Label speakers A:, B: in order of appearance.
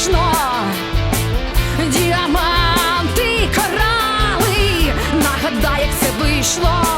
A: смішно. Діаманти, корали, нагадай, як це вийшло.